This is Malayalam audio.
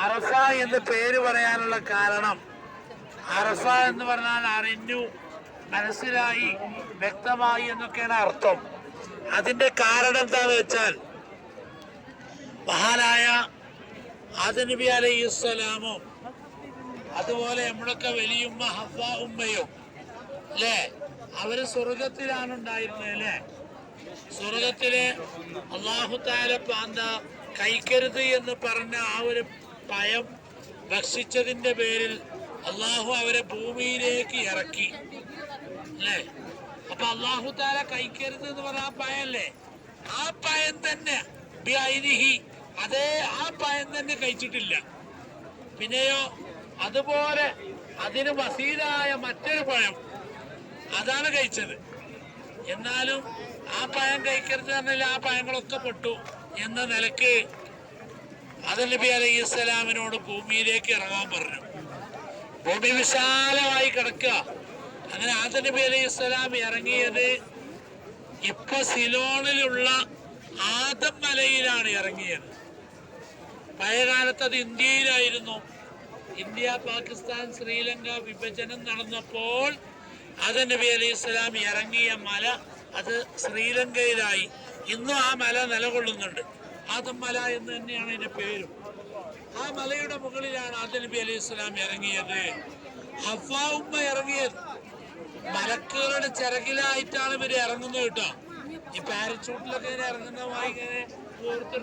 അറഫ എന്ന് പേര് പറയാനുള്ള കാരണം അറഫ എന്ന് പറഞ്ഞാൽ അറിഞ്ഞു മനസ്സിലായി വ്യക്തമായി എന്നൊക്കെയാണ് അർത്ഥം. അതിന്റെ കാരണം എന്താന്ന് വെച്ചാൽ മഹാനായ ആദനബി അലൈഹി സ്വലാമും അതുപോലെ നമ്മളൊക്കെ വലിയുമ്മ ഹവ ഉമ്മയോ അല്ലേ? അവർ സ്വർഗത്തിലാണ് ഉണ്ടായിരുന്നത് അല്ലേ? സ്വർഗത്തിലെ അള്ളാഹു താല പാന്ത കഴിക്കരുത് എന്ന് പറഞ്ഞ ആ ഒരു പയം ഭക്ഷിച്ചതിന്റെ പേരിൽ അള്ളാഹു അവരെ ഭൂമിയിലേക്ക് ഇറക്കി. അല്ലേ? അപ്പൊ അള്ളാഹു താല കഴിക്കരുത് എന്ന് പറഞ്ഞ ആ പയല്ലേ? ആ പയം തന്നെ. അതേ ആ പയം തന്നെ കഴിച്ചിട്ടില്ല. പിന്നെയോ അതുപോലെ അതിന് വസീലായ മറ്റൊരു പഴം അതാണ് കഴിച്ചത്. എന്നാലും ആ പഴം കഴിക്കരുത് പറഞ്ഞാൽ ആ പഴങ്ങളൊക്കെ പൊട്ടു എന്ന നിലയ്ക്ക് അത് നബി അലൈഹി ഇസ്ലാമിനോട് ഭൂമിയിലേക്ക് ഇറങ്ങാൻ പറഞ്ഞു. ഭൂമി വിശാലമായി കിടക്കുക. അങ്ങനെ ആദ നബി അലൈഹി ഇസ്ലാം ഇറങ്ങിയത് ഇപ്പൊ സിലോണിലുള്ള ആദം മലയിലാണ് ഇറങ്ങിയത്. പഴയകാലത്ത് അത് ഇന്ത്യയിലായിരുന്നു. ഇന്ത്യ പാകിസ്ഥാൻ ശ്രീലങ്ക വിഭജനം നടന്നപ്പോൾ അത് നബി അലൈഹി സ്വലാം ഇറങ്ങിയ മല അത് ശ്രീലങ്കയിലായി. ഇന്നും ആ മല നിലകൊള്ളുന്നുണ്ട്. ആദം മല എന്ന് തന്നെയാണ് അതിന്റെ പേരും. ആ മലയുടെ മുകളിലാണ് ആദ്യ നബി അലൈഹി സ്വലാം ഇറങ്ങിയത്. ഹഫാ ഉമ്മ ഇറങ്ങിയത്. മലക്കുകളുടെ ചിറകിലായിട്ടാണ് ഇവർ ഇറങ്ങുന്നത് കേട്ടോ. ഈ പാരച്ചൂട്ടിലൊക്കെ ഇങ്ങനെ ഇറങ്ങുന്നതുമായി ഇങ്ങനെ ഓരോരുത്തർ